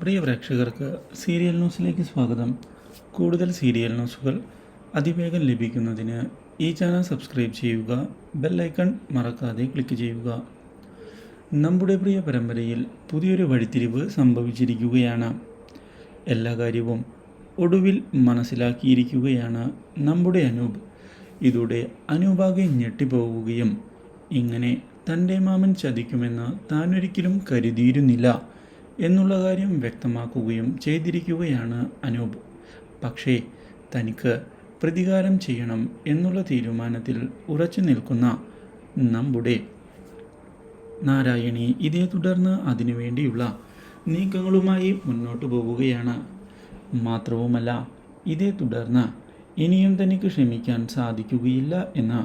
പ്രിയ പ്രേക്ഷകർക്ക് സീരിയൽ ന്യൂസിലേക്ക് സ്വാഗതം. കൂടുതൽ സീരിയൽ ന്യൂസുകൾ അതിവേഗം ലഭിക്കുന്നതിന് ഈ ചാനൽ സബ്സ്ക്രൈബ് ചെയ്യുക ബെല്ലൈക്കൺ മറക്കാതെ ക്ലിക്ക് ചെയ്യുക. നമ്മുടെ പ്രിയ പരമ്പരയിൽ പുതിയൊരു വഴിത്തിരിവ് സംഭവിച്ചിരിക്കുകയാണ്. എല്ലാ കാര്യവും ഒടുവിൽ മനസ്സിലാക്കിയിരിക്കുകയാണ് നമ്മുടെ അനൂപ്. ഇതോടെ അനൂപാകെ ഞെട്ടിപ്പോവുകയും ഇങ്ങനെ തന്റെ മാമൻ ചതിക്കുമെന്ന് താനൊരിക്കലും കരുതിയിരുന്നില്ല. എന്നുള്ള കാര്യം വ്യക്തമാക്കുകയും ചെയ്തിരിക്കുകയാണ് അനൂപ്. പക്ഷേ തനിക്ക് പ്രതികാരം ചെയ്യണം എന്നുള്ള തീരുമാനത്തിൽ ഉറച്ചു നിൽക്കുന്ന നമ്മുടെ നാരായണി ഇതേ തുടർന്ന് അതിനുവേണ്ടിയുള്ള നീക്കങ്ങളുമായി മുന്നോട്ട് പോവുകയാണ്. മാത്രവുമല്ല ഇതേ തുടർന്ന് ഇനിയും തനിക്ക് ക്ഷമിക്കാൻ സാധിക്കുകയില്ല എന്ന്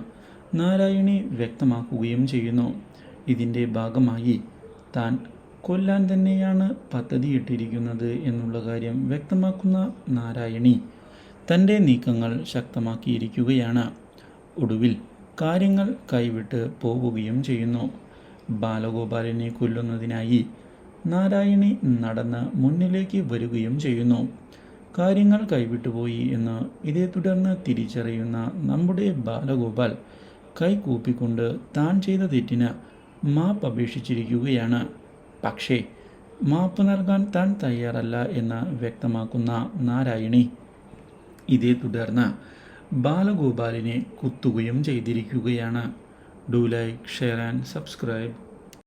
നാരായണി വ്യക്തമാക്കുകയും ചെയ്യുന്നു. ഇതിന്റെ ഭാഗമായി താൻ കൊല്ലാൻ തന്നെയാണ് പദ്ധതിയിട്ടിരിക്കുന്നത് എന്നുള്ള കാര്യം വ്യക്തമാക്കുന്ന നാരായണി തന്റെ നീക്കങ്ങൾ ശക്തമാക്കിയിരിക്കുകയാണ്. ഒടുവിൽ കാര്യങ്ങൾ കൈവിട്ട് പോവുകയും ചെയ്യുന്നു. ബാലഗോപാലിനെ കൊല്ലുന്നതിനായി നാരായണി നടന്ന് മുന്നിലേക്ക് വരികയും ചെയ്യുന്നു. കാര്യങ്ങൾ കൈവിട്ടുപോയി എന്ന് ഇതേ തുടർന്ന് തിരിച്ചറിയുന്ന നമ്മുടെ ബാലഗോപാൽ കൈകൂപ്പിക്കൊണ്ട് താൻ ചെയ്ത തെറ്റിന് മാപ്പ് അപേക്ഷിച്ചിരിക്കുകയാണ്. പക്ഷേ മാപ്പ് നൽകാൻ താൻ തയ്യാറല്ല എന്ന് വ്യക്തമാക്കുന്ന നാരായണി ഇതേ തുടർന്ന് ബാലഗോപാലിനെ കുത്തുകയും ചെയ്തിരിക്കുകയാണ്. Do like share and subscribe